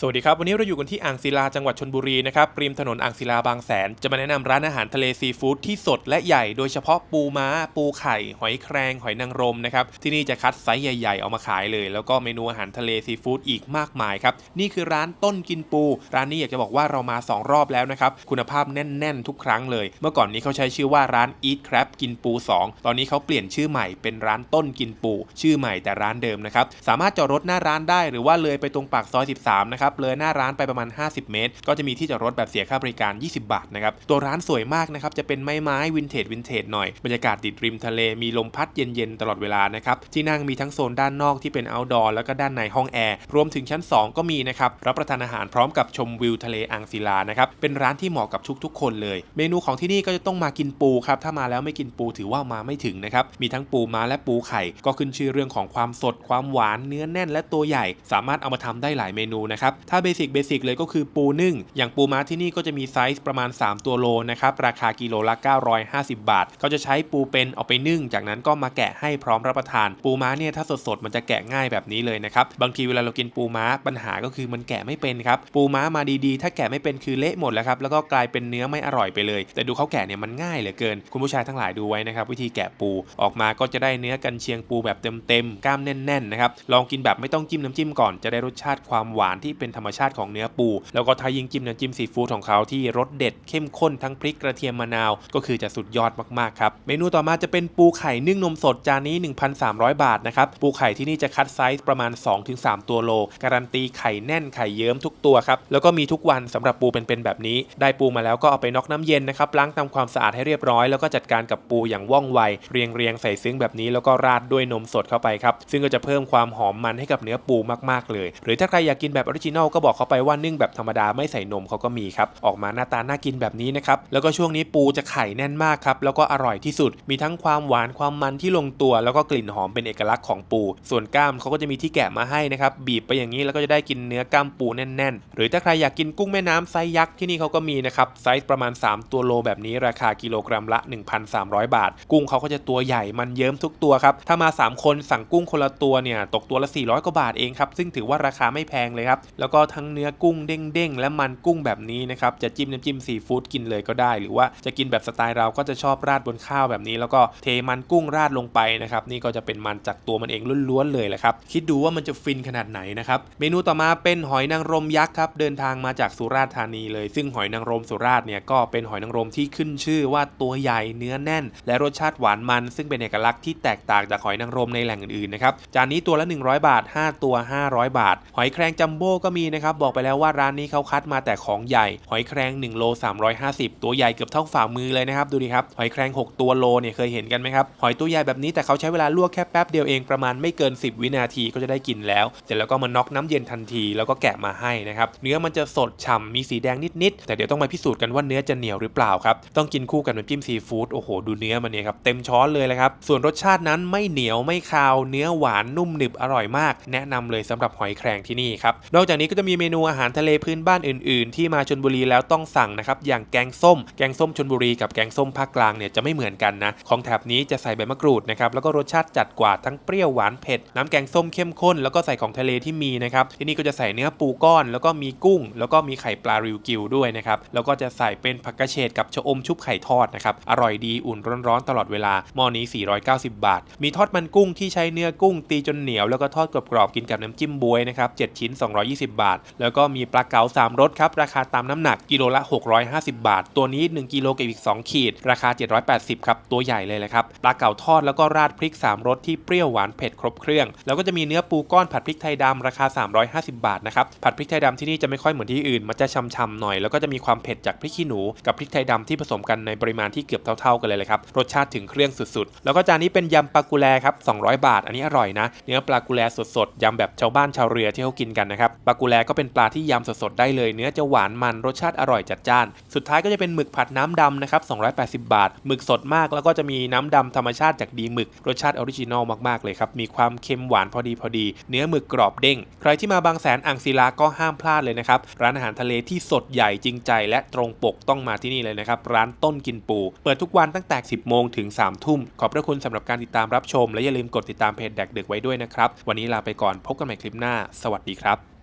สวัสดีครับ วันนี้เราอยู่กันที่อ่างศิลาจังหวัดชนบุรีนะครับริมถนนอ่างศิลาบางแสน จะมาแนะนำร้านอาหารทะเลซีฟู้ดที่สดและใหญ่โดยเฉพาะปูม้า ปูไข่ หอยแครง หอยนางรมนะครับที่นี่จะคัดไซส์ใหญ่ๆ เอามาขายเลย แล้วก็เมนูอาหารทะเลซีฟู้ดอีกมากมายครับ นี่คือร้านต้นกินปู ร้านนี้อยากจะบอกว่าเรามา 2 รอบแล้วนะครับคุณภาพแน่นๆ ทุกครั้งเลย เมื่อก่อนนี้เขาใช้ชื่อว่าร้าน Eat Crab กินปู 2 ตอนนี้เขาเปลี่ยนชื่อใหม่เป็นร้านต้นกินปู ชื่อใหม่แต่ร้านเดิมนะครับสามารถจอดรถหน้าร้านได้หรือว่าเลยไปตรงปากซอย 13นะครับเลยหน้าร้านไปประมาณ 50 เมตร ก็จะมีที่จอดรถแบบเสียค่าบริการ 20 บาทนะครับตัวร้านสวยมากนะครับจะเป็นไม้ไม้วินเทจวินเทจหน่อยบรรยากาศติดริมทะเลมีลมพัดเย็นๆตลอดเวลานะครับที่นั่งมีทั้งโซนด้านนอกที่เป็น outdoor แล้วก็ด้านในห้องแอร์รวมถึงชั้น 2 ก็มีนะครับรับประทานอาหารพร้อมกับชมวิวทะเลอ่างศิลานะครับเป็นร้านที่เหมาะกับทุกๆ คนเลย เมนูของที่นี่ก็จะต้องมากินปูครับถ้ามาแล้วไม่กินปูถือว่ามาไม่ถึงนะครับมีทั้งปูม้าและปูไข่ก็ขึ้นชื่อเรื่องของความสดความหวานเนื้อแน่นและตัวใหญ่ สามารถเอามาทำได้หลายเมนูนะครับถ้าเบสิกเบสิกเลยก็คือปูนึ่ง อย่างปูม้าที่นี่ก็จะมีไซส์ประมาณ 3 ตัวโลนะครับ ราคากิโลละ 950 บาทเขาจะใช้ปูเป็นเอาไปนึ่ง จากนั้นก็มาแกะให้พร้อมรับประทาน ปูม้าเนี่ยถ้าสดๆมันจะแกะง่ายแบบนี้เลยนะครับ บางทีเวลาเรากินปูม้าปัญหาก็คือมันแกะไม่เป็นครับ ปูม้ามาดีๆ ถ้าแกะไม่เป็นคือเละหมดแล้วครับ แล้วก็กลายเป็นเนื้อไม่อร่อยไปเลย แต่ดูเขาแกะเนี่ยมันง่ายเหลือเกิน คุณผู้ชายทั้งหลายดูไว้นะครับวิธีแกะปู ออกมาก็จะได้เนื้อกันเชียงปูแบบเต็มๆกล้ามแน่นๆนะครับ ลองกินแบบไม่ต้องจิ้มน้ำจิ้มก่อนจะได้รสชาติความหวานที่เป็นธรรมชาติของเนื้อปู แล้วก็ถ้ายิ่งจิ้มน้ำจิ้มซีฟู้ดของเขาที่รสเด็ดเข้มข้นทั้งพริกกระเทียมมะนาว ก็คือจะสุดยอดมากๆครับ เมนูต่อมาจะเป็นปูไข่นึ่งนมสดจานนี้ 1,300 บาทนะครับ ปูไข่ที่นี่จะคัดไซส์ประมาณ 2-3 ตัวโล การันตีไข่แน่นไข่เยิ้มทุกตัวครับ แล้วก็มีทุกวันสำหรับปูเป็นๆแบบนี้ ได้ปูมาแล้วก็เอาไปน็อกน้ำเย็นนะครับ ล้างทำความสะอาดให้เรียบร้อย แล้วก็จัดการกับปูอย่างว่องไว เรียงเรียงใส่ซึ้งแบบนี้แล้วก็ราดด้วยนมสดเข้าไปครับ ซึ่งก็จะเพิ่มความหอมมันให้กับเนื้อปูมากๆเลย หรือถ้าใครอยากกินแบบออริจินอลก็บอกเขาไปว่านึ่งแบบธรรมดาไม่ใส่นมเขาก็มีครับออกมาหน้าตาน่ากินแบบนี้นะครับแล้วก็ช่วงนี้ปูจะไข่แน่นมากครับแล้วก็อร่อยที่สุด มีทั้งความหวานความมันที่ลงตัว แล้วก็กลิ่นหอมเป็นเอกลักษณ์ของปู ส่วนกล้ามเขาก็จะมีที่แกะมาให้นะครับบีบไปอย่างนี้แล้วก็จะได้กินเนื้อกล้ามปูแน่นๆ หรือถ้าใครอยากกินกุ้งแม่น้ำไซส์ยักษ์ที่นี่เขาก็มีนะครับไซส์ประมาณ 3 ตัวโลแบบนี้ราคากิโลกรัมละ 1,300 บาท กุ้งเขาก็จะตัวใหญ่มันเยิ้มทุกตัวครับถ้ามา 3 คนสั่งกุ้งคนละตัวเนี่ยตกตัวละ 400กว่าบาทเองครับซึ่งถือว่าราคาไม่แพงเลยครับแล้วก็ทั้งเนื้อกุ้งเด้งๆ และมันกุ้งแบบนี้นะครับ จะจิ้มน้ำจิ้มซีฟู้ดกินเลยก็ได้ หรือว่าจะกินแบบสไตล์เราก็จะชอบราดบนข้าวแบบนี้ แล้วก็เทมันกุ้งราดลงไปนะครับ นี่ก็จะเป็นมันจากตัวมันเองล้วนๆเลยแหละครับ คิดดูว่ามันจะฟินขนาดไหนนะครับ เมนูต่อมาเป็นหอยนางรมยักษ์ครับ เดินทางมาจากสุราษฎร์ธานีเลย ซึ่งหอยนางรมสุราษฎร์เนี่ยก็เป็นหอยนางรมที่ขึ้นชื่อว่าตัวใหญ่เนื้อแน่น และรสชาติหวานมัน ซึ่งเป็นเอกลักษณ์ที่แตกต่างจากหอยนางรมในแหล่งอื่นๆนะครับ จานนี้ตัวละ 100 บาท 5 ตัว 500 บาท หอยแครงจัมโบ้ก็มีนะครับบอกไปแล้วว่าร้านนี้เขาคัดมาแต่ของใหญ่ หอยแครง1โล350 ตัวใหญ่เกือบเท่าฝ่ามือเลยนะครับดูดิครับหอยแครง 6 ตัวโลเนี่ยเคยเห็นกันไหมครับหอยตัวใหญ่แบบนี้แต่เขาใช้เวลาลวกแค่แป๊บเดียวเองประมาณไม่เกิน 10 วินาทีก็จะได้กินแล้วเสร็จแล้วก็มาน็อกน้ำเย็นทันทีแล้วก็แกะมาให้นะครับเนื้อมันจะสดฉ่ำมีสีแดงนิดๆแต่เดี๋ยวต้องมาพิสูจน์กันว่าเนื้อจะเหนียวหรือเปล่าครับต้องกินคู่กับน้ำจิ้มซีฟู้ดโอ้โหดูเนื้อมันเนี่ยครับเต็มช้อนเลยเลยครับส่วนรสชาตินั้นไม่เหนียวไม่คาว เนื้อหวานนุ่มหนึบอร่อยมาก แนะนำเลยสำหรับหอยแครงที่นี่ครับนอกจากนี้ก็จะมีเมนูอาหารทะเลพื้นบ้านอื่น ๆ ที่มาชนบุรีแล้วต้องสั่งนะครับอย่างแกงส้ม แกงส้มชนบุรีกับแกงส้มภาคกลางเนี่ยจะไม่เหมือนกันนะของแถบนี้จะใส่ใบมะกรูดนะครับแล้วก็รสชาติจัดกว่าทั้งเปรี้ยวหวานเผ็ดน้ำแกงส้มเข้มข้นแล้วก็ใส่ของทะเลที่มีนะครับที่นี่ก็จะใส่เนื้อปูก้อน แล้วก็มีกุ้ง แล้วก็มีไข่ปลาริวกิวด้วยนะครับแล้วก็จะใส่เป็นผักกระเฉดกับชะอมชุบไข่ทอดนะครับอร่อยดีอุ่นร้อนๆตลอดเวลาหม้อนี้ 490 บาท มีทอดมันกุ้งที่ใช้เนื้อกุ้งตีจนเหนียวแล้วก็ทอดกรอบๆกินกับน้ำจิ้มบวยนะครับ7ชิ้น 220บาท แล้วก็มีปลาเก๋า3รสครับ ราคาตามน้ำหนักกิโลละ 650 บาท ตัวนี้ 1 กิโลกับอีก 2 ขีด ราคา 780 ครับ ตัวใหญ่เลยแหละครับ ปลาเก๋าทอดแล้วก็ราดพริก 3รสที่เปรี้ยวหวานเผ็ดครบเครื่อง แล้วก็จะมีเนื้อปูก้อนผัดพริกไทยดำราคา 350 บาทนะครับ ผัดพริกไทยดำที่นี่จะไม่ค่อยเหมือนที่อื่น มันจะช่ำๆหน่อย แล้วก็จะมีความเผ็ดจากพริกขี้หนู กับพริกไทยดำที่ผสมกันในปริมาณที่เกือบเท่า ๆ กันเลยเลยครับ รสชาติถึงเครื่องสุดๆ แล้วก็จานนี้เป็นยำปลากุแลครับ200 บาท อันนี้อร่อยนะ เนื้อปลากุแลสดๆยำแบบชาวบ้านชาวเรือที่เขากินกันนะครับปลากุแลก็เป็นปลาที่ยำสดๆได้เลย เนื้อจะหวานมันรสชาติอร่อยจัดจ้าน สุดท้ายก็จะเป็นหมึกผัดน้ำดำนะครับ 280 บาท หมึกสดมากแล้วก็จะมีน้ำดำธรรมชาติจากดีหมึก รสชาติออริจินอลมากๆเลยครับ มีความเค็มหวานพอดีพอดี เนื้อหมึกกรอบเด้ง ใครที่มาบางแสนอ่างศิลาก็ห้ามพลาดเลยนะครับ ร้านอาหารทะเลที่สดใหญ่จริงใจ และตรงปกต้องมาที่นี่เลยนะครับ ร้านต้นกินปู เปิดทุกวันตั้งแต่ 10 โมงถึง 3 ทุ่ม ขอบพระคุณสำหรับการติดตามรับชม และอย่าลืมกดติดตามเพจแดกเดึกไว้ด้วยนะครับ วันนี้ลาไปก่อน พบกันใหม่คลิปหน้า สวัสดีครับ